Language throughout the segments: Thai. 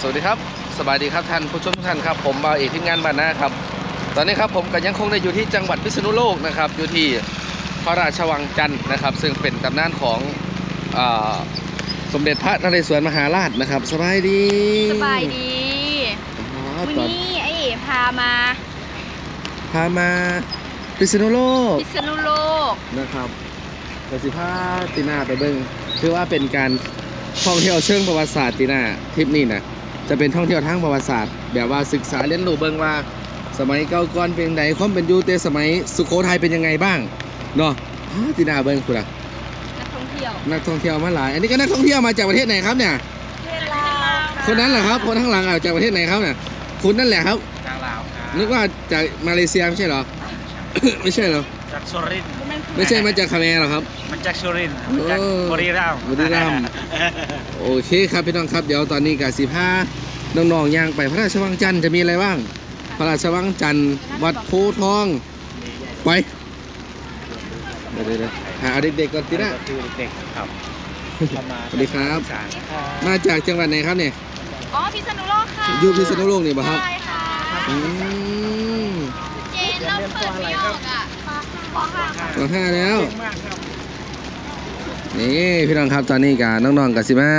สวัสดีครับ สบายดีครับท่านผู้ชมทุกท่านครับผมบาวเอกทีมงานบานนาครับ ตอนนี้ครับผมก็ยังคงได้อยู่ที่จังหวัดพิษณุโลกนะครับ อยู่ที่พระราชวังจันทร์นะครับ ซึ่งเป็นตำนานของอาสมเด็จพระนเรศวรมหาราชนะครับสบายดีสบายดีอ๋อวันตอนนี้ไอ้เอ๋พามาพามาพิษณุโลกพิษณุโลก นะครับกสิพาตีนาไปเบิ้งคือว่าเป็นการท่องเที่ยวเชิงประวัติศาสตร์ตีนาทริปนี้นะ จะเป็นท่องเที่ยวทางประวัติศาสตร์ แบบว่าศึกษาเรียนรู้เบิ้งว่า สมัยเก่าก่อนเป็นไงความเป็นอยู่แต่สมัยสุโขทัยเป็นยังไงบ้างเนาะฮะตีนาเบิ้งคุณอะนักท่องเที่ยวนักท่องเที่ยวมาหลาย อันนี้ก็นักท่องเที่ยวมาจากประเทศไหนครับเนี่ยประเทศลาวคนนั้นเหรอครับคนข้างหลังอะจากประเทศไหนครับเนี่ยคุณนั่นแหละครับจากลาวครับนึกว่าจากมาเลเซียไม่ใช่เหรอไม่ใช่เหรอ จากสุรินทร์ไม่ใช่มาจากคาเขมรเหรอครับมันจากสุรินทร์มันจากเออบุรีรัมย์บุรีรัมย์โอเคครับพี่น้องครับเดี๋ยวตอนนี้กับสิพาน้องๆย่างไปพระราชวังจันทร์จะมีอะไรบ้าง พระราชวังจันทร์วัดโพธิ์ทอง ไปเดี๋ยวเดี๋ยวหาเอาเด็กๆก่อนทีนะคือเด็กครับประมาณสวัสดีครับสามครับ มาจากจังหวัดไหนครับเนี่ยอ๋อพิษณุโลกค่ะอยู่พิษณุโลกนี่ป่ะครับใช่ค่ะอืมเจนเราเปิดไม่ออกอะ ปห้าค่ะต่อห้าแล้ว เก่งมากครับนี่พี่น้องครับตอนนี้กับน้องๆกับสิมา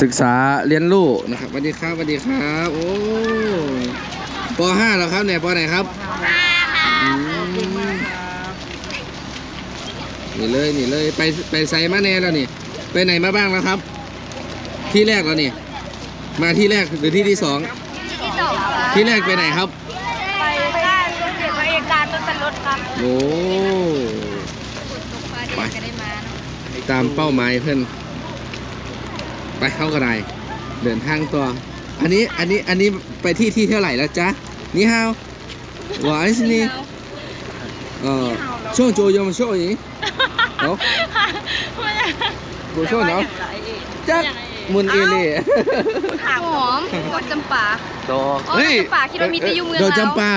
ศึกษาเรียนรู้นะครับสวัสดีครับสวัสดีครับโอ้ป .5 แล้วครับเนี่ยปไหนครับอืมนี่เลยนี่เลยไปไปไซมาแน่แล้วนี่ ไปไหนมาบ้างแล้วครับ ที่แรกแล้วนี่ มาที่แรกหรือที่ที่สองที่สองค่ะที่แรกไปไหนครับ โอ้ไปก็ได้มาเนาะตามเป้าหมายเพื่อนไปเข้ากันไดเดินทางต่ออันนี้อันนี้อันนี้ไปที่ที่เท่าไหร่แล้วจ๊ะนี่ฮาวหวายสินี่เออช่วงโจยมช่วงนี้เนาะโจช่วงเนาะจ๊ะมุนเอเล่หอมดอกจำปาโดอ๋อดอกจำปาคิดว่ามีแต่อยู่เมืองโดลาวจำปา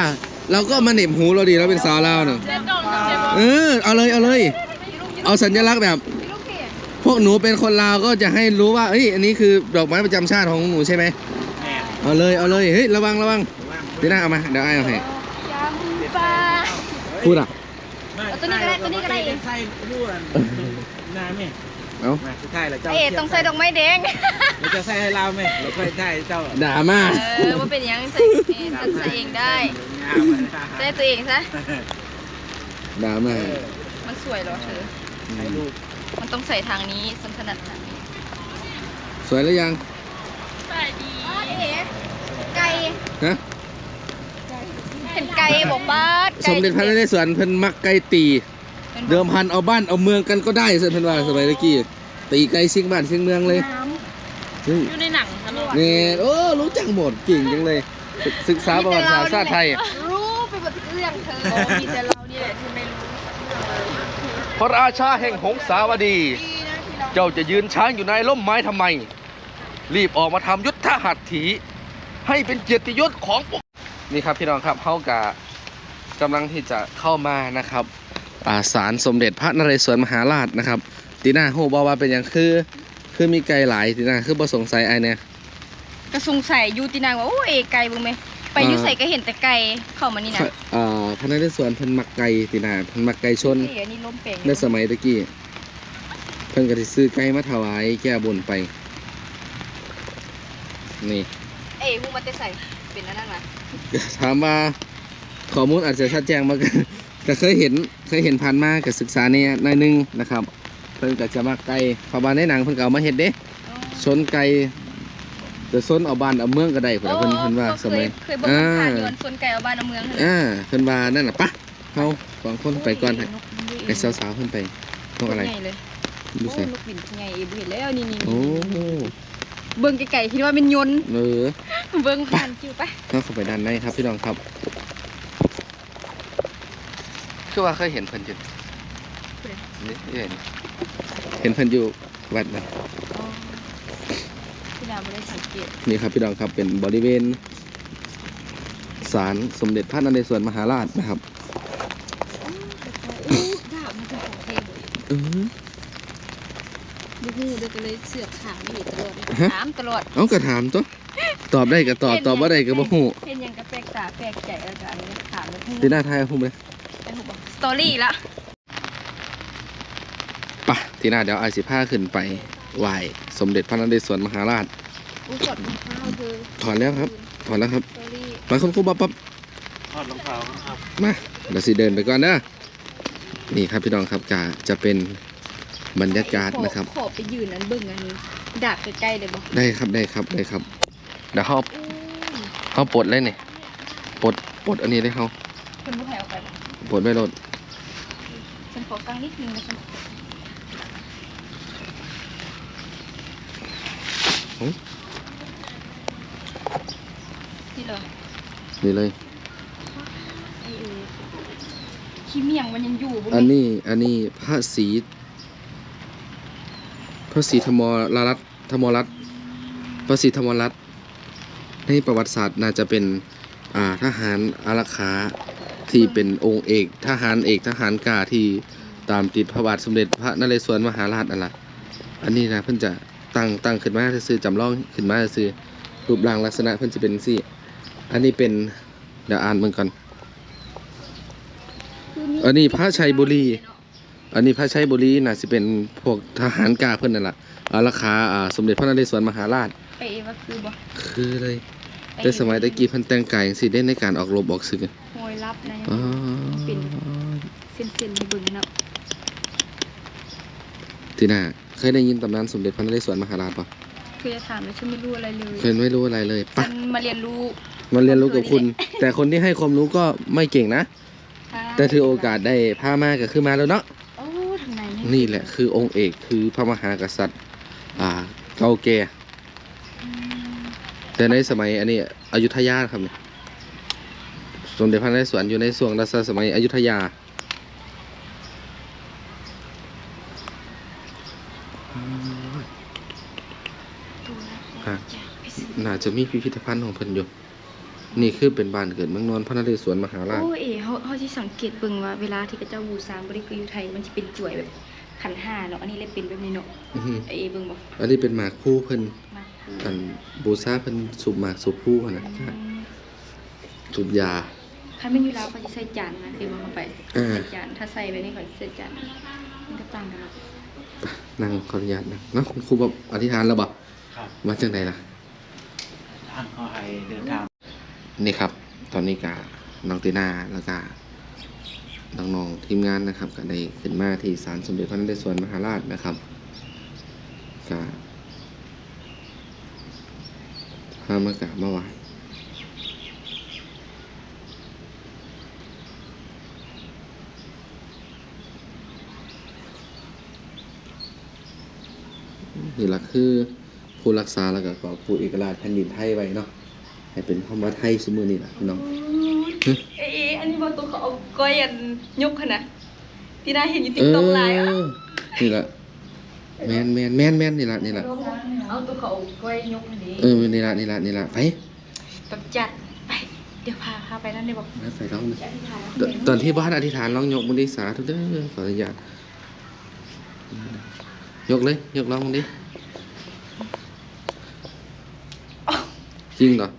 เราก็มาเหน็บหูเราดีเราเป็นสาวลาวเนาะเจ็ดดอกเจ็ดดอกเออเอาเลยเอาเลย เอาสัญลักษณ์แบบลูกเกดพวกหนูเป็นคนลาวก็จะให้รู้ว่าเอ้ยอันนี้คือดอกไม้ประจำชาติของหนูใช่ไหมแม่เอาเลยเอาเลยเฮ้ยระวังระวังทีหน้าเอามาเดี๋ยวไอ้เอาให้ยำปลาพูดอะเอาตัวนี้ก็ได้ตัวนี้ก็ได้เองใส่รูดนานไหมเอามาสุดท้ายแล้วเจ้าเอ๋ต้องใส่ดอกไม้แดงเราจะใส่ให้เราไหมเราค่อยใส่เจ้าด่ามาเออว่าเป็นยังใส่เอ๋ฉันใส่เองได้งามเลย ใส่ตัวเองซะด่ามามันสวยเหรอเธอถ่ายรูปมันต้องใส่ทางนี้สัมถนัดทางนี้สวยแล้วยังใส่ดีเอ๋ไก่ฮะเห็นไก่บอกบ้าสมเด็จพระนเรศวรเพิ่นมักไก่ตี เดิมพันเอาบ้านเอาเมืองกันก็ได้เสนเพิ่นว่าสมัยตะกี้ตีไก่ชิงบ้านชิงเมืองเลยเฮ้ยอยู่ในหนังตลอดนี่โอ้รู้จักหมดเก่งจังเลย ศึกษาประวัติศาสตร์ชาติไทย รู้ไปหมดทุกเรื่องเธอมีแต่เรานี่แหละที่ไม่รู้พระราชาแห่งหงสาวดีเจ้าจะยืนช้างอยู่ในร่มไม้ทำไม รีบออกมาทำยุทธหัตถี ให้เป็นเกียรติยศของพวกนี่ครับพี่น้องครับเฮากะกำลังที่จะเข้ามานะครับอาศาลสมเด็จพระนเรศวรมหาราชนะครับตีน่าโหบอกว่าเป็นอย่างคือ คือมีไกลหลายตีน่าคือประสงสัยไอเนี่ย ก็สงสัยอยูตินางว่าโอ้เอไก่บุ้งไหมไปอยูใส่ก็เห็นแต่ไก่เข้ามานี่นะเอ่อพระนเรศวรเพิ่นมักไก่ตีน่าเพิ่นมักไก่ชนเอ๋นี่ล้มเป่งในสมัยตะกี้เพิ่นก็สิซื้อไก่มาถวายแก้บนไป นี่ เอ๋หูมันจะใส่เป็นอันนั่นนะถามว่าข้อมูลอาจจะชัดแจ้งมากก็เคยเห็นเคยเห็นผ่านมากับศึกษาเนี่ยนายหนึงนะครับ เพิ่นก็จะมาไก่พอบานในหนังเพิ่นก็เอามาเฮ็ดเด้ชนไก่ จะซนเอาบ้านเอาเมืองก็ได้เพิ่นว่าเพิ่นเพิ่นว่าสมัยเคยบอกอ่าผ่านยนต์คนไก่เอาบ้านเอาเมืองอ่าเพิ่นว่านั่นน่ะปะเฮาสองคนไปก่อนให้ไอ้สาวๆเพิ่นไปนกอะไรใหญ่เลยดูโอ้สินกบินใหญ่เอ๋บ่เห็นแล้วนี่นี่โอ้เบิ่งไก่ๆคิดว่าเป็นยนต์เออเบิ่งผ่านคิวไปเข้าเข้าไปด้านในครับพี่น้องครับคือว่าเคยเห็นเพิ่นอยู่นี่เห็นเห็นเพิ่นอยู่วัดนะ พี่ดาวไม่ได้สังเกตนี่ครับพี่น้องครับเป็นบริเวณศาลสมเด็จพระนเรศวรมหาราชนะครับดาวมันเป็นของเทพเออดูหูเด็กก็เลยเสือกถามอยู่ตลอดฮะถามตลอดเอากระถามตัวตอบได้ก็ตอบตอบบ่ได้ก็บ่ฮู้เห็นหยังก็แปลกตาแปลกใจแล้วก็อันนี้ถามแล้วฮู้ตีหน้าทายฮู้ไหมไปฮู้บ่สตอรี่ละไปะทีหน้าเดี๋ยวไอสิพาขึ้นไปไหว้สมเด็จพระนเรศวรมหาราช อู้กดข้าวเธอถอนแล้วครับ ถอนแล้วครับสตอรี่มาคุณครูบ๊อบบ๊อบทอดรองเท้าครับมาเดี๋ยวสิเดินไปก่อนเด้อนี่ครับพี่น้องครับกาจะเป็นบรรยากาศนะครับ ขอไปยืนนั้นเบิ่งอันนี้ดาบใกล้ๆเลยบ่ได้ครับได้ครับได้ครับเดี๋ยวเขาอู้เขาปลดเลยนี่ปลดปลดอันนี้เลยเขาคนบ่ให้เอาไปบ่ปลดไว้รถฉันขอฟังนิดนึงนะฉันนี่เหรอ นี่เลยไอ้เอขี้เมียงมันยังอยู่บ่อันแม่นี้ อันนี้พระศรีพระศรีธรรมรัตน์ธรรมรัตน์พระศรีธรรมรัตน์ในประวัติศาสตร์น่าจะเป็นอ่าทหารอารักขาที่เป็นองค์เอก ทหารเอกทหารกล้าที่ตามติดพระบาทสมเด็จพระนเรศวรมหาราชนั่นแหละอันนี้นะเพิ่นจะตั้งตั้งขึ้นมาซื่อๆจำลองขึ้นมาซื่อรูปร่างลักษณะเพิ่นจะเป็นสี่ อันนี้เป็นเดี๋ยวอ่านมันก่อนคือมีอันนี้พระชัยบุรี อันนี้พระชัยบุรีน่าสิเป็นพวกทหารกล้าเพิ่นนั่นล่ะอาราคาอ่าสมเด็จพระนเรศวรมหาราช ไปเอว่าคือบ่คือเลยไปแต่สมัยตะกี้เพิ่นแต่งกายจังซี่ได้ในการออกรบออกศึกอะโอยรับนะอ๋อเป็นเส้นๆให้เบิ่งเนาะที่น่าเคยได้ยินตำนานสมเด็จพระนเรศวรมหาราชปะคือจะถามแล้วฉันไม่รู้อะไรเลยเคยไม่รู้อะไรเลยปะฉันมาเรียนรู้ มาเรียนรู้กับคุณ แต่คนที่ให้ความรู้ก็ไม่เก่งนะ แต่ถือโอกาสได้พามาก็คือมาแล้วเนาะโอ้ทางไหนเยนี่แหละคือองค์เอกคือพระมหากษัตริย์ อ่าเก่าแก่อืมแต่ในสมัยอันนี้อยุธยาครับเนี่ยสมเด็จพระนเรศวรอยู่ในส่วงรัชสมัยอยุธยาดูนะฮะจะไปซื้อน่าจะมีพิพิธภัณฑ์ของเพิ่นอยู่ นี่คือเป็นบ้านเกิดเมืองนอนพระนเรศวรมหาราช โอ้เอ๋เขาเขาที่สังเกตเบิ่งว่าเวลาที่กระเจ้าบูชาบริกรอยู่ไทยมันจะเป็นจ่วยแบบขันห้าเนาะอันนี้เลยเป็นแบบนี้เนาะอื้อหือไอเอ๋เบิ่งบ่อันนี้เป็นหมากคู่เพิ่นมาคูอันบูชาเพิ่นสูบหมากสูบคู่หั่นนะอืมสูบยาถ้าไม่อยู่แล้วเขาจะใส่จานนะเอ๋บอกเข้าไปอ่า ใส่จานถ้าใส่ไปนี่เขาจะใส่จานมันก็ต่างกันเนาะนั่งขออนุญาตนะเนาะคุณครูบอกอธิษฐานแล้วบ่ครับมาจังไดล่ะ ท่านขอให้เดินทาง นี่ครับ ตอนนี้กาน้องตีนาแล้วก็น้องๆทีมงานนะครับก็ได้ขึ้นมาที่ศาลสมเด็จพระนเรศวรมหาราชนะครับก็พามากราบมาไหว้นี่แหละคือผู้รักษาแล้วก็กอบผู้เอกราชแผ่นดินไทยไว้เนาะ ให้เป็นคำว่าไทยสมือนี่แหละพี่น้องเอ๊ะเอ๊ะอันนี้บางตัวเขาเอาก้อยอันยกขนาดที่น่าเห็นอยู่ติ๊กต็อกไลน์อะเออนี่แหละแมนแมนแมนแมนนี่แหละนี่แหละเอาตัวเขาเอาก้อยยกอันนี้เออนี่แหละนี่แหละนี่แหละไปแบบจัดไปเดี๋ยวพาพาไปนั่นเดี๋ยวบอกไปไปร้องจะอธิษฐานตตอนที่บ้านอธิษฐานร้องยกมือดิสาธุเด้อขออนุญาตยกเลยยกร้องมือดิจริงเหรอ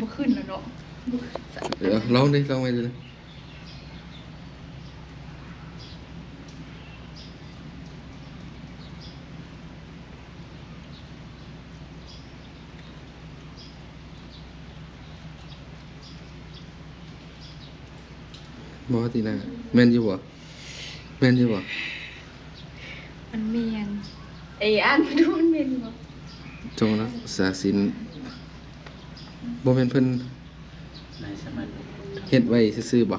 บ่ขึ้นแล้วเนาะบ่ขึ้นเออร้องดิร้องไปเลยบอตีนาแมนอยู่บ่แมนอยู่บ่มันเมียนเอ้ยอ่านไปดูมันเมียนบ่จงรักษาศีล บ่แม่นเพิ่นในสมัยเฮ็ดไว้ซื่อๆบ่บ่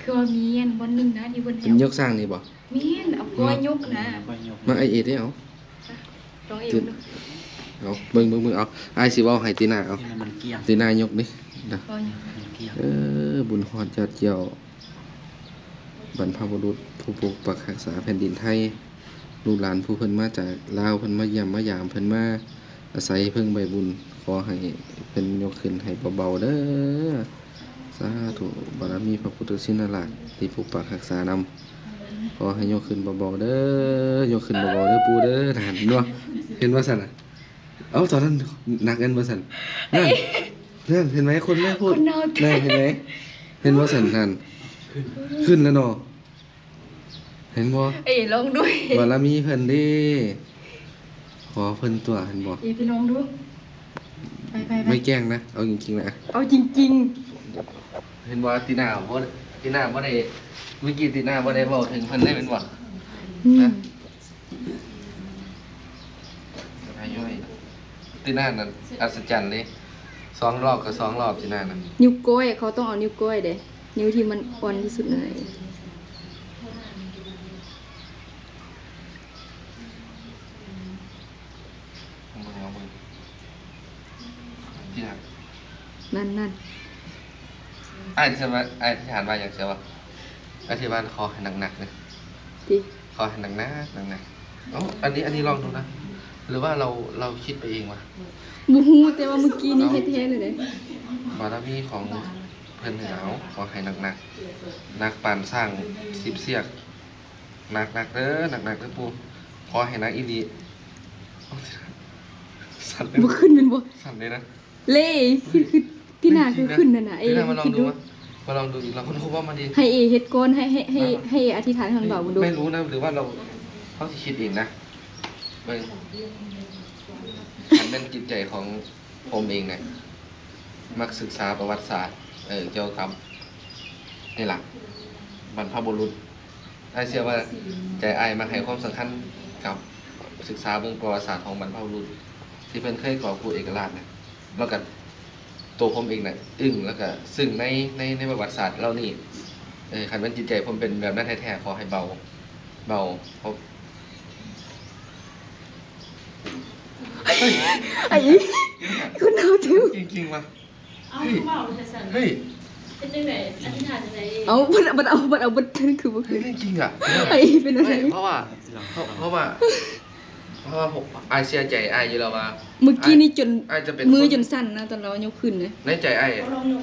คือว่าเมียนบนหนึ่งนะนี่บนแถเป็นวยกสร้างนี่บ่เมียนเอาก้อยยกนะก็ยกมาไอเอได้เอา ลองเอวดูเอาเบิ่งเบิ่งเบิ่งเอาไอายสิเว้าให้ตีหน้าเอาที่มันเกี้ยงตีหน้ายกนี่นะก้อยยกมันเกี้ยงเออบุญฮอดยอดเยี่ยวบรรพบุรุษผู้ปกปักรักษาแผ่นดินไทยลูกหลานผู้เพิ่นมาจากลาวเพิ่นมาเยี่ยมมายามเพิ่นมาอาศัยเพิ่งใบบุญ ขอให้เพิ่นยกขึ้นให้เบาๆเด้อสาธุบารมีพระพุทธชินราชที่ปกปักรักษานำขอให้ยกขึ้นเบาๆเด้อยกขึ้นเบาๆเด้อปู่เด้อนั่นเนาะเห็นว่าซั่นน่ะเอ้าตอนนั้นหนักเงินบ่สันนั่นนั่นเห็นไหมคนไม่พูดคนนอนนั่นเห็นไหมเห็นบ่สันนั่นขึ้นแล้วเนาะเห็นบ่เอ้ยลองด้วยบารมีเพิ่นเด้ขอเพิ่นตัวเห็นบ่เอ้ยไปลองดู ไปไปไปไม่แกล้งนะ เอาจริงๆนะเอาจริง เห็นบ่ตีหน้าบ่ตีหน้าบ่ได้เมื่อกี้ตีหน้าบ่ได้เว้าถึงเพิ่นได้เป็นบ่ๆ อืมนะอายุให้ตีหน้านั่นอัศจรรย์เลยสองรอบกับสองรอบตีหน้านั่นนิ้วก้อยเขาต้องเอานิ้วก้อยเด้นิ้วที่มันอ่อนที่สุดเลย มึงเอามึงที่หนัก นั่นนั่นไอ้ายที่สมาไอ้ายที่ฐานว่าอย่างเชียววะไอ้ที่บ้านคอให้หนักๆเลยดิคอให้หนักๆหนักๆเอ้าอันนี้อันนี้ลองดูนะ หรือว่าเราเราคิดไปเองวะบูฮูแต่ว่าเมื่อกี้นี่เท่ๆเลยเด้บารมีของเพื่อนเหงาขอให้หนักๆหนักปานสร้างสิบเสียกหนักๆเด้อหนักๆเด้อปูขอให้หนักอีดีโอ้ยสั่นเลยบ่ขึ้นเป็นบ่สั่นเลยนะ เล่คือคือ ที่หน้าคือขึ้นนั่นน่ะเอ้พี่นามาลองคิดดูดูมั้ยมาลองดูอีกเราคนคุว่ามันดี ให้เอเฮ็ดก่อนให้ให้ให้ให้เออธิษฐานให้มันเบามึงดูไม่รู้นะหรือว่าเราเขาที่คิดเองนะเบิ่งมันเป็นจิตใจของผมเองนะมักศึกษาประวัติศาสตร์เออเกี่ยวกับนี่แหละบรรพบุรุษไอ้ายเชื่อว่าใจไอ้ายมาให้ความสำคัญกับศึกษาเบื้องประวัติศาสตร์ของบรรพบุรุษ ที่เพิ่นเคยก่อกู้เอกราชนะแล้วก็ ตัวผมเองนะอึ้งแล้วก็ซึ่งในในในประวัติศาสตร์เรานี่เออคันเป็นจิตใจผมเป็นแบบนั้นแท้ๆขอให้เบา เบาเพราะไอ้คนเอาถึงจริงๆว่ะเอาเมาจะสั่นเฮ้ยเป็นจังไดอธิษฐานจังไดเอาบัดบัดเอาบัดเอาบัดคือบ่เฮ้ขึ้ยนจริงๆอะไอ้เป็นอะไรไม่เพราะว่าเพราะเพราะว่า เพราะว่าผมอายเสียใจอายอยู่แล้วว่าเมื่อกี้นี่จนอายจะเป็นมือคนจนสั่นนะตอนเรายกขึ้นนะในใจอาย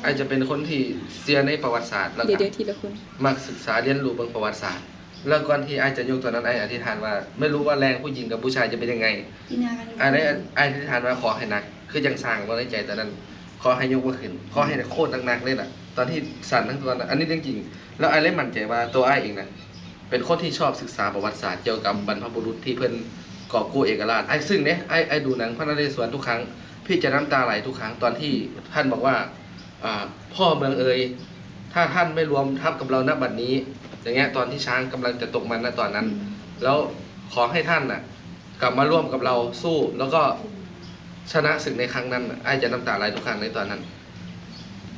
อายจะเป็นคนที่เสียในประวัติศาสตร์แล้วเดี๋ยวก็เดี๋ยวทีละคนมักศึกษาเรียนรู้เบื้องประวัติศาสตร์ แล้วก่อนที่อายจะยกตัวนั้นอายอธิษฐานว่า ไม่รู้ว่าแรงผู้หญิงกับผู้ชายจะเป็นยังไงอันนี้อายอธิษฐานว่าขอให้หนัก คือยังสร้างว่าในใจตอนนั้น ขอให้ยกว่าขึ้นขอให้โคตรหนักๆเลยล่ะ ตอนที่สั่นทั้งตัวนั้นอันนี้เรื่องจริง แล้วอายเลยมั่นใจว่าตัวอายเองนะเป็นคนที่ชอบศึกษาประวัติศาสตร์เกี่ยวกับบรรพบุรุษที่เพิ่น ก่อกู้เอกราชไอ้ซึ่งเนี่ยไอ้ไอ้ดูหนังพระนเรศวรทุกครั้ง พี่จะน้ำตาไหลทุกครั้งตอนที่ท่านบอกว่าอ่าพ่อเมืองเอ่ยถ้าท่านไม่รวมทัพกับเราณบัดนี้ อย่างเงี้ยตอนที่ช้างกำลังจะตกมันณตอนนั้น แล้วขอให้ท่านน่ะ กลับมาร่วมกับเราสู้แล้วก็ชนะศึกในครั้งนั้นน่ะไอ้จะน้ำตาไหลทุกครั้งในตอนนั้น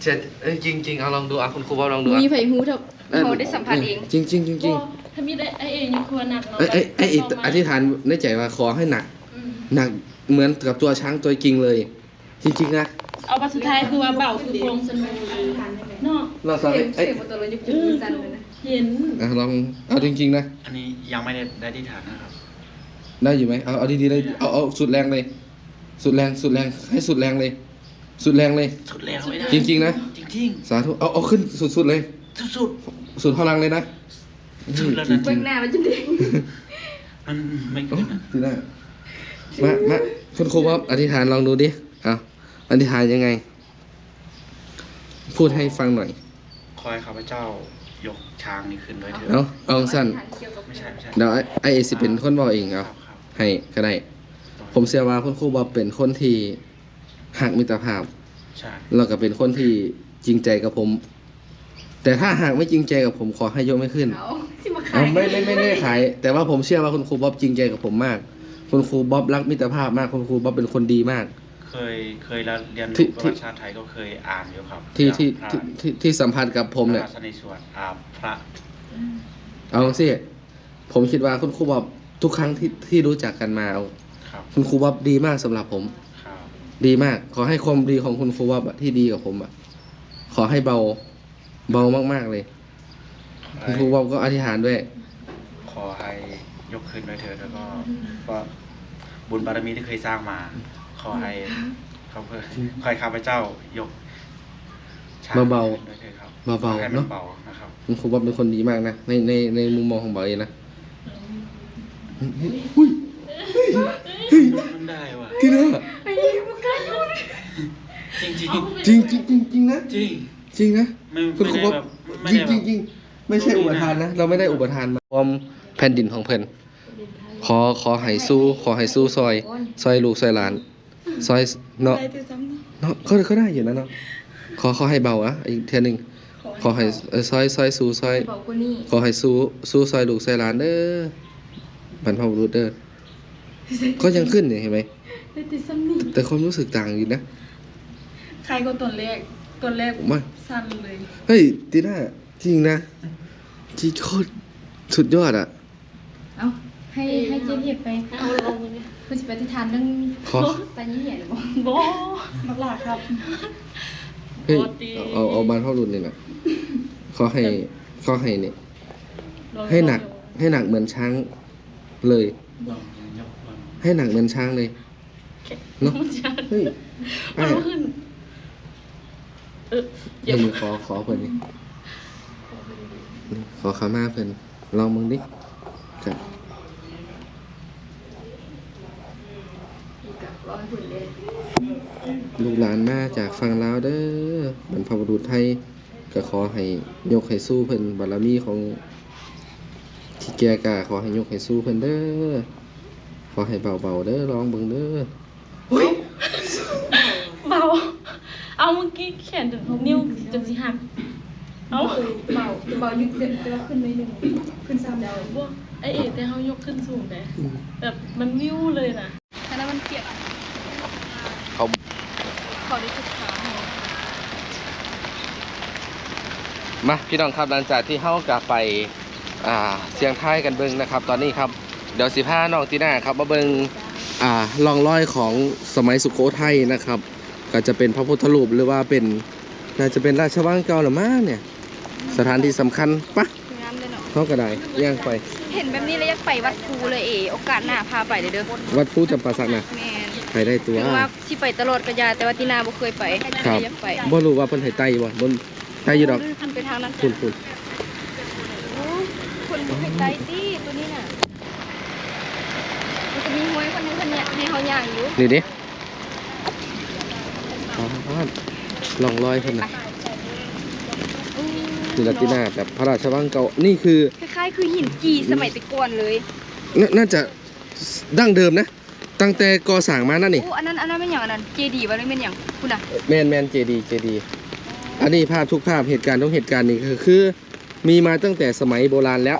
เจ็ดเอ้ยจริงจริงๆเอาลองดูอะคุณครูบอลลองดูอะมีไผฮู้เท่าเขาได้สัมผัสเองจริงจริงๆจริงจริงบ่ ถ้ามีได้ไอ้เองยังควรหนักเนาะเอ้ยเอ้ยเอ้ยอธิษฐานในใจว่าขอให้หนัก อืมหนักเหมือนกับตัวช้างตัวจริงเลย จริงๆนะเอาบัดสุดท้ายคือว่าเบาคือโปร่งสนุกเนาะเราสอนเสียงเอ้ยเสียงบ่ตอนเรายกขึ้นมือสั่นเลยนะเห็นอะลองเอาจริงๆนะอันนี้ยังไม่ได้ได้ที่ฐานนะครับ ได้อยู่ไหมเอาเอาดีๆเลยเอาเอาสุดแรงเลย สุดแรงสุดแรงให้สุดแรงเลย สุดแรงเลย สุดแรงไม่ได้จริงๆนะ จริง สาธุเอาเอาขึ้นสุดๆเลย ๆ สุดสุดพลังเลยนะ สุดแล้วนะจริเบิ่งงหน้ามันจนเด้งๆมันไม่ๆโอ้ขึ้นนะทีหน้ามามาคุณครูว่าอธิษฐานลองดูดิเอาอธิษฐานยังไง พูดให้ฟังหน่อย คอยข้าพเจ้ายกช้างนี้ขึ้นด้วยเถิดเอาเอาสั้นไม่ใช่ไม่ใช่เดี๋ยวไอ้ไอเอสิเป็นคนบอกเองครัเอาบครับให้ก็ได้ ผมเชื่อว่าคุณครูบอเป็นคนที่หักมิตรภาพ ใช่แล้วก็เป็นคนที่จริงใจกับผม แต่ถ้าหากไม่จริงใจกับผมขอให้ยกไม่ขึ้นเอาสิมาขาเอายไม่ไม่ไม่ไม่ได้ขาย แต่ว่าผมเชื่อว่าคุณครูบ๊อบจริงใจกับผมมาก คุณครูบ๊อบรักมิตรภาพมากคุณครูบ๊อบเป็นคนดีมาก เคยเคยแล้วเรียนที่รู้ประวัติศาสตร์ไทยก็เคยอ่านอยู่ครับที่ที่พระที่ที่ที่สัมพันธ์กับผมเนี่ยพระราชในส่วนอาพระเอาสิผมคิดว่าคุณครูบ๊อบทุกครั้งที่ที่รู้จักกันมาเอาครับคุณครูบ๊อบดีมากสำหรับผม ครับดีมาก ขอให้ความดีของคุณครูบ๊อบอะที่ดีกับผมอะขอให้เบา เบามากๆเลยคุณครูบ๊อบก็อธิษฐานด้วย ขอให้ยกขึ้นด้วยเถิดแล้วก็ก็บุญบารมีที่เคยสร้างมา ขอให้เขาเพื่อขอให้ข้าพเจ้ายกช้งเบาๆ ขึ้นด้วยเถิดครับเบาๆขอให้มัเนอะเบานะครับ คุณครูบ๊อบเป็นคนดีมากนะในในในมุมมองของเบาเองนะมันได้ว่ะ ที่น่าไอ้จริงจริงจริงจริงจริงจริงนะ จริงจริงนะ ไม่คุณไม่ครูได้ว่าแบบไม่จริงได้จริงแบบจริงไม่ใช่อุปทานนะ เราไม่ได้อุปทานมาความแผ่นดินของเพิ่นขอขอให้สู้ขอให้สู้ซอยซอยลูกซอยหลานซอยเนาะเนาะเขาเขาได้อยู่นะเนาะขอขอให้เบาอะอีกเทียหนึงขอให้เออซอยซอยสู้ซอย บอกกูนี่ขอให้สู้สู้ซอยลูกซอยหลานเด้อบรรพบุรุษเด้อก็ยังขึ้นเนี่ยเห็นไหมได้ติดซ้ำนี่แต่ความรู้สึกต่างอยู่นะ ใครก็ตัวแรก ตัวแรกมา สั้นเลย เฮ้ยตีน่าจริงนะจีโคตรสุดยอดอะ เอาให้ให้เจ๊เพียบไปเอาลงเลยคุณสิไปที่ทานเรื่องขอไปยี่เหี้ยหรือเปล่าโบมาลาครับ เฮ้ยโอ้ดีเอาเอาบานพ่อรุ่นเลยนะขอให้ขอให้เนี่ย ให้หนักให้หนักเหมือนช้างเลยลองยกลองให้หนักเหมือนช้างเลยเนาะเฮ้ยไอ้เอาขึ้น เออเดี๋ยวมึงขอขอเพิ่นนี่ขอขามาเพิ่นลองมึงดิครับร้อยหุ่นเลยลูกหลานมาจากฝั่งลาวเด้อบรรพบุรุษไทยก็ขอให้ยกให้สู้เพิ่นบารมีของที่แกกาขอให้ยกให้สู้เพิ่นเด้อขอให้เบาๆเด้อร้องเบิ่งเด้อ เบา เอาเมื่อกี้แขนถึงนิ้วจนสิหักเอาเบาเบายุดเดือดแต่ว่าขึ้นไม่หนึ่งขึ้นสามดาวบวกไอเอ๋แต่เขายกขึ้นสูงเลยแบบมันนิ้วเลยนะอันนั้นมันเปียกเขาขอได้ทุกขามาพี่น้องครับหลังจากที่เฮากลับไปอ่าเสียงท้ายกันเบิ่งนะครับ ตอนนี้ครับเดี๋ยวสิพาน้องตีน่าครับมาเบิ่งอ่าล่องรอยของสมัยสุโขทัยนะครับ ก็จะเป็นพระพุทธรูปหรือว่าเป็นน่าจะเป็นราชวังเก่าหรือมาเนี่ย สถานที่สำคัญปะงามเลยเนาะเฮาก็ได้ย่างไป เห็นแบบนี้แล้วอยากไปวัดครูเลยเอโอกาสหน้าพาไปเลยเด้อวัดผู้จำปาสักนะแม่นไปได้ตัว ถึงว่าสิไปตลอดกระยาแต่ว่าตีนาบ่เคยไปครับ อยากไปบ่รู้ว่าเพิ่นให้ไต่บ่บนไต่อยู่ดอกคุณไปทางนั้นคุณคุณโอ้คนบ่ให้ไตตี้ตัวนี้น่ะมันจะมีห้วยคนหนึงคนเนี้ยให้เฮาย่างอยู่นี่ดิอ๋อ ล่องรอยเพิ่นน่ะอืมนี่ลัตินาแบบพระราชวังเก่า นี่คือ คล้ายๆ คือหินจีสมัยแตะก่อนเลย นน่าจะดั้งเดิมนะ ตั้งแต่ก่อสร้างมานั่นนี่โอ้อันนั้นอันนั้นเป็นหยังอันนั้นเจดีย์ว่าเลยเป็นหยังคุณน่ะแมนแมนเจดีเจดีอันนี้ภาพทุกภาพเหตุการณ์ทุกเหตุการณ์นี่คือคือ มีมาตั้งแต่สมัยโบราณแล้ว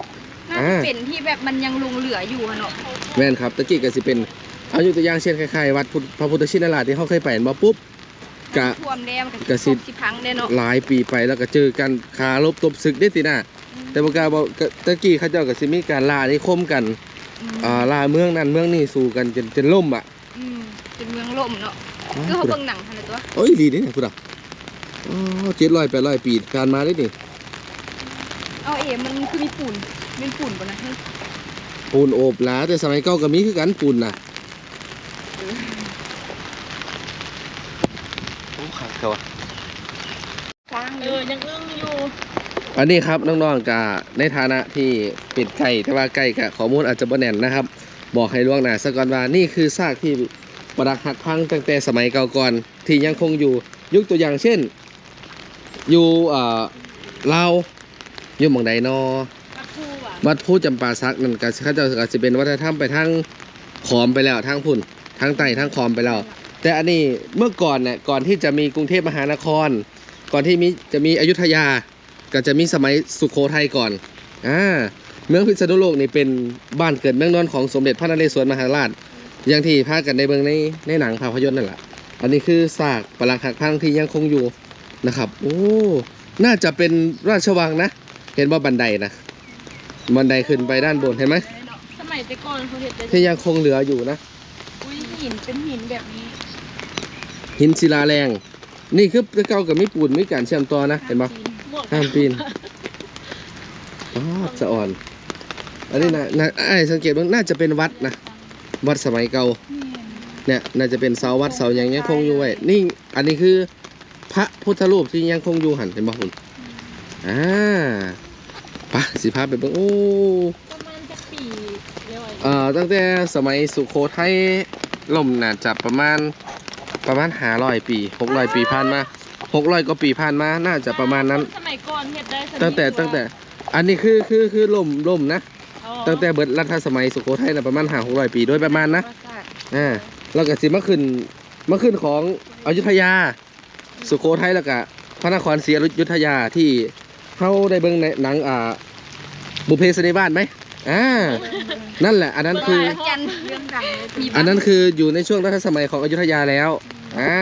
น่าอ่าจะเป็นที่แบบมันยังหลงเหลืออยู่อะเนาะแม่นครับตะกี้ก็สิเป็นเอาอยู่ตัวอย่างเช่นคล้ายๆวัดพุทธพระพุทธชินราชที่เขาเคยไปเห็นบ่ปุ๊บ กะท่วมแดมกะสิสิพังแน่เนาะหลายปีไปแล้วก็เจอกันคารบตบศึกได้ติน่ะแต่บ่กล้าบอกก็ตะกี้เขาเจ้าก็สิมีการล่านิคมกันอืมอ่าล่าเมืองนั้นเมืองนี้สู้กันจนจนล่มอะอืมเป็นเมืองล่มเนาะคือเขาเบิ่งหนังทันเลยตัวโอ้ยดีนี่นะพุทธะอ๋อเจ็ดร้อยแปดร้อยปีการมาได้นี่เอาเอ๋มันคือมีปูนเป็นปูนบ่นะเฮ้ยปูนโอบหลาแต่สมัยเก่าก็มีคือกันปูนน่ะ โอ้ขาดเขากลางเอเลอยยังอึ้งอยู่อันนี้ครับน้องๆกะในฐานะที่เป็นไก่แต่ว่าไก่กะข้อมูลอาจจะบ่แน่นนะครับ บอกให้ล่วงหน้าซะก่อนว่านี่คือซากที่ประดักหักพังตั้งแต่สมัยเก่าก่อนที่ยังคงอยู่ยกตัวอย่างเช่น อยู่เอ่อลาวอยู่หม่องใดนอปักคูอะวัดผู้จำปาสักนั่นก็เขาเจะก็จะเป็นวัฒนธรรมไปทางขอมไปแล้วทางพุ่นทางใต้ทางขอมไปแล้ว แต่อันนี้เมื่อก่อนเนี่ยก่อนที่จะมีกรุงเทพมหานคร ก่อนที่มีจะมีอยุธยา ก็จะมีสมัยสุโขทัยก่อนอ่าเมืองพิษณุโลกนี่เป็นบ้านเกิดเมืองนอนของสมเด็จพระนเรศวรมหาราช อย่างที่พากันในเบิงในในหนังภาพยนตร์นั่นแหละอันนี้คือซากปรักหักพังที่ยังคงอยู่นะครับ โอ้น่าจะเป็นราชวังนะ เห็นว่าบันไดนะบันไดขึ้นไปด้านบนเห็นไหมสมัยแต่ก่อนเขาเห็นแต่ที่ยังคงเหลืออยู่นะอุ้ยหินเป็นหินแบบนี้ หินศิลาแรง นี่คือเก่ากับไม่ปูนไม่การเชื่อมต่อนะเห็นปะหมวกห้ามปีนอ๋อสะอ่อน อันนี้นะนะไอ้ายสังเกตว่าน่าจะเป็นวัดนะ วัดสมัยเก่า เนี่ย น่าจะเป็นเสาวัดเสาอย่างยังคงอยู่ไว้ นี่ อันนี้คือ พระพุทธรูปที่ยังคงอยู่หันเห็นบ่คุณอ่าไปะสิพาไปเบิ่งโอ้ประมาณจะปีเรียกว่าเอ่อตั้งแต่สมัยสุโขทัยล่มน่าจะประมาณ ประมาณหาร้อยปีหกร้อยปีผ่านมาหกร้อยกว่าปีผ่านมาน่าจะประมาณนั้น สมัยก่อนเฮ็ดได้สมัยตั้งแต่ตั้งแต่อันนี้คือคือคือล่มล่มนะอ๋อตั้งแต่เบิดรัฐสมัยสุโขทัยนะประมาณหาหกร้อยปีโดยประมาณนะประสาทอ่าแล้วก็สิมาขึ้นมาขึ้นของอยุธยา สุโขทัยแล้วก็พระนครศรีอยุธยาที่เขาได้เบิ่งในหนังอ่าบุพเพสนิวาสไหมอ่านั่นแหละ อันนั้นคือจันเรื่องดังเลยมีอันนั้นคืออยู่ในช่วงรัชสมัยของอยุธยาแล้ว อ่า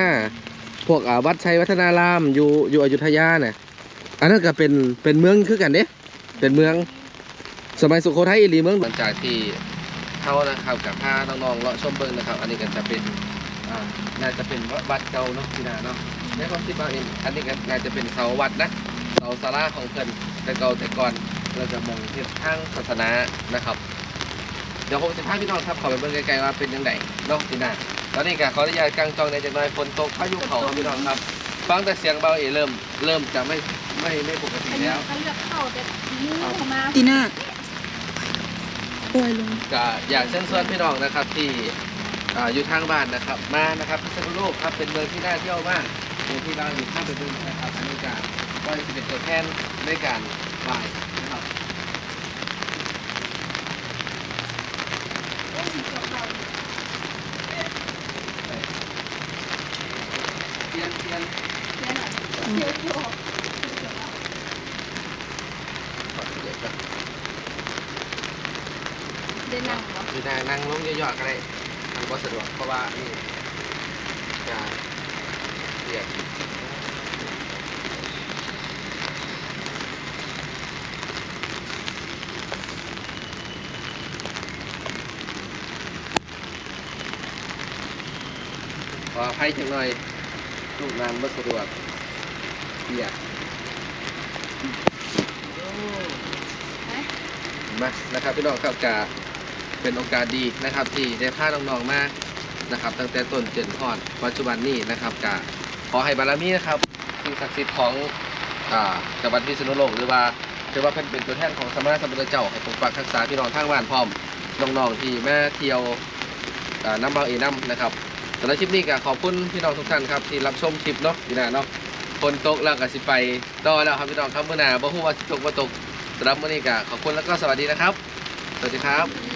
พวกวัดชัยวัฒนารามอยู่อยู่อยุธยาเนี่ยอันนั้นก็เป็นเป็นเมืองคือกันเด้เป็นเมือง สมัยสุโขทัยอีหลีเมืองหลังจากที่เขานะครับกับพาน้องๆเลาะชมเบิ้งนะครับ อันนี้ก็จะเป็นอ่าน่าจะเป็นวัดเก่าเนาะพี่นาเนาะในความคิดว่าเองอันนี้ก็น่าจะเป็นเสาวัดนะเสาศาลาของเพิ่นแต่เก่าแต่ก่อนเราจะมองเห็นทางศาสนานะครับ ดี๋ยวผมจะพาพี่น้องครับขอไปเบิ่งไกลๆว่าเป็นยังไงเนาะพี่นาตอนนี้ก็ขออนุญาตกางจองในจังหน่อยฝนตกพายุเขาครับพี่น้องครับ ฟังแต่เสียงเบาเอเริ่ม เริ่มจะไม่ไม่ไม่ปกติแล้วเขาเลือกเข้าแต่มือเข้ามาตีน่าปล่อยลงก็อยากเชิญชวนพี่น้องนะครับที่อ่าอยู่ทางบ้านนะครับ มานะครับพิษณุโลกครับเป็นเมืองที่น่าเที่ยวมากเมืองที่เราอยู่ข้ามไปดูนะครับอันนี้ก็ก็จะเป็นตัวแทนในการบ่ายนะครับเปลี่ยนเปลี่ยนขอเดี๋ยวก่อน ได้นั่งเหรอ คือนั่งนั่งลงย่อๆก็ได้ทางก็สะดวกเพราะว่านี่จะเรียก ขออภัยจังหน่อยลูกน้ำไม่สะดวกเปียกมานะครับพี่น้องครับกาเป็นโอกาสดีนะครับ ที่ได้พาน้องๆมานะครับ ตั้งแต่ต้นจนทอดปัจจุบันนี้นะครับกะขอให้บารมีนะครับสิ่งศักดิ์สิทธิ์ของอ่าจังหวัดพิษณุโลกหรือว่าถือว่าเพิ่นเป็นตัวแทนของสมณสัมพุทธเจ้าให้ปกปักรักษาพี่น้องทางบ้านพร้อมน้องๆที่มาเที่ยวอ่าน้ำบางเอน้ำนะครับ สำหรับคลิปนี้ก็ขอบคุณพี่น้องทุกท่านครับที่รับชมคลิปเนาะพี่นาเนาะฝนตกแล้วก็สิไปดอแล้วครับพี่น้องครับมื้อหน้าบ่ฮู้ว่าสิตกบ่ตกสำหรับมื้อนี้ก็ขอบคุณแล้วก็สวัสดีนะครับ สวัสดีครับ